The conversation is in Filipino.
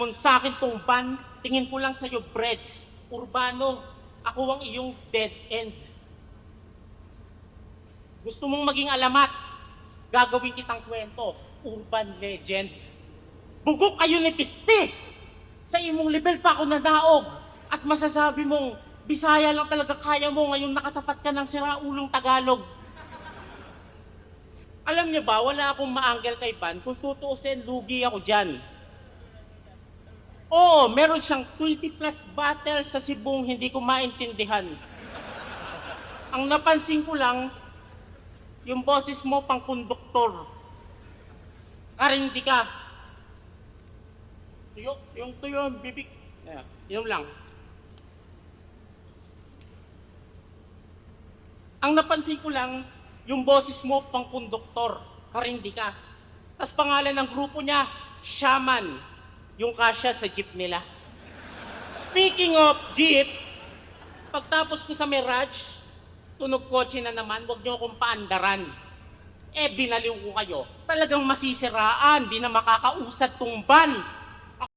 namon sa akin tong ban, tingin ko lang sa'yo, Breads. Urbano, ako ang iyong dead end. Gusto mong maging alamat, gagawin kitang kwento, urban legend. Bugok kayo ni Piste! Sa imong level pa ako nadaog at masasabi mong Bisaya lang talaga kaya mo ngayong nakatapat ka ng siraulong Tagalog. Alam niyo ba, wala akong maanggal kay Van. Kung tutuusin, lugi ako dyan. Oo, meron siyang 20 plus battles sa Sibong hindi ko maintindihan. Ang napansin ko lang, yung boses mo pang konduktor. Karindi ka. Tuyo, yung tuyo, bibig. Yeah, yun lang. Ang napansin ko lang, yung boses mo pang konduktor. Karindi ka. Tapos pangalan ng grupo niya, Shaman. Yung kasya sa jeep nila. Speaking of jeep, pagtapos ko sa Mirage, tunog kotse na naman, huwag niyo akong paandaran. Eh, binaliw ko kayo. Talagang masisiraan, di na makakausad tong van.